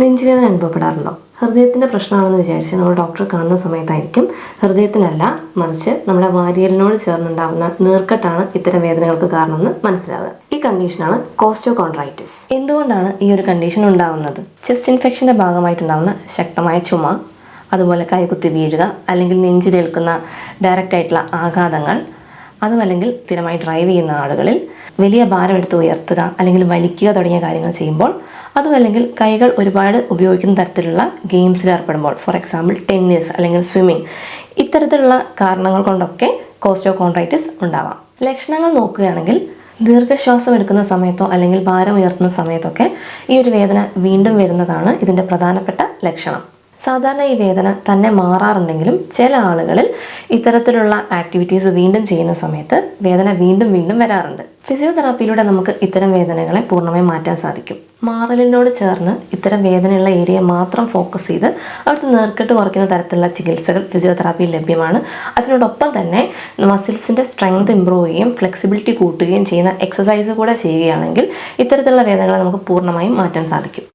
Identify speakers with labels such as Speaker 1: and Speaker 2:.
Speaker 1: നെഞ്ചുവേദന അനുഭവപ്പെടാറുണ്ടോ? ഹൃദയത്തിന്റെ പ്രശ്നമാണെന്ന് വിചാരിച്ച് നമ്മൾ ഡോക്ടറെ കാണുന്ന സമയത്തായിരിക്കും. ഹൃദയത്തിനല്ല മറിച്ച് നമ്മുടെ വാരിയലിനോട് ചേർന്നുണ്ടാവുന്ന നീർക്കെട്ടാണ് ഇത്തരം വേദനകൾക്ക് കാരണമെന്ന് മനസ്സിലാവുക. ഈ കണ്ടീഷനാണ് കോസ്റ്റോ കോൺട്രൈറ്റിസ് എന്തുകൊണ്ടാണ് ഈ ഒരു കണ്ടീഷൻ ഉണ്ടാകുന്നത് ചെസ്റ്റ് ഇൻഫെക്ഷന്റെ ഭാഗമായിട്ടുണ്ടാവുന്ന ശക്തമായ ചുമ അതുപോലെ കൈകുത്തി വീഴുക അല്ലെങ്കിൽ നെഞ്ചിലേൽക്കുന്ന ഡയറക്റ്റ് ആയിട്ടുള്ള ആഘാതങ്ങൾ അതുമല്ലെങ്കിൽ സ്ഥിരമായി ഡ്രൈവ് ചെയ്യുന്ന ആളുകളിൽ വലിയ ഭാരം എടുത്ത് ഉയർത്തുക അല്ലെങ്കിൽ വലിക്കുക തുടങ്ങിയ കാര്യങ്ങൾ ചെയ്യുമ്പോൾ അതുമല്ലെങ്കിൽ കൈകൾ ഒരുപാട് ഉപയോഗിക്കുന്ന തരത്തിലുള്ള ഗെയിംസിൽ ഏർപ്പെടുമ്പോൾ ഫോർ എക്സാമ്പിൾ ടെന്നീസ് അല്ലെങ്കിൽ സ്വിമ്മിങ് ഇത്തരത്തിലുള്ള കാരണങ്ങൾ കൊണ്ടൊക്കെ കോസ്റ്റോ കോസ്റ്റോകോൺട്രൈറ്റിസ് ഉണ്ടാവാം. ലക്ഷണങ്ങൾ നോക്കുകയാണെങ്കിൽ ദീർഘശ്വാസം എടുക്കുന്ന സമയത്തോ അല്ലെങ്കിൽ ഭാരം ഉയർത്തുന്ന സമയത്തൊക്കെ ഈ ഒരു വേദന വീണ്ടും വരുന്നതാണ് ഇതിന്റെ പ്രധാനപ്പെട്ട ലക്ഷണം. സാധാരണ ഈ വേദന തന്നെ മാറാറുണ്ടെങ്കിലും ചില ആളുകളിൽ ഇത്തരത്തിലുള്ള ആക്ടിവിറ്റീസ് വീണ്ടും ചെയ്യുന്ന സമയത്ത് വേദന വീണ്ടും വീണ്ടും വരാറുണ്ട്. ഫിസിയോതെറാപ്പിയിലൂടെ നമുക്ക് ഇത്തരം വേദനകളെ പൂർണമായും മാറ്റാൻ സാധിക്കും. മാറലിനോട് ചേർന്ന് ഇത്തരം വേദനയുള്ള ഏരിയ മാത്രം ഫോക്കസ് ചെയ്ത് അവിടുത്തെ നേർക്കെട്ട് കുറയ്ക്കുന്ന തരത്തിലുള്ള ചികിത്സകൾ ഫിസിയോതെറാപ്പിയിൽ ലഭ്യമാണ്. അതിനോടൊപ്പം തന്നെ മസിൽസിന്റെ സ്ട്രെങ്ത് ഇമ്പ്രൂവ് ചെയ്യുകയും ഫ്ലെക്സിബിലിറ്റി കൂട്ടുകയും ചെയ്യുന്ന എക്സസൈസ് കൂടെ ചെയ്യുകയാണെങ്കിൽ ഇത്തരത്തിലുള്ള വേദനകളെ നമുക്ക് പൂർണമായും മാറ്റാൻ സാധിക്കും.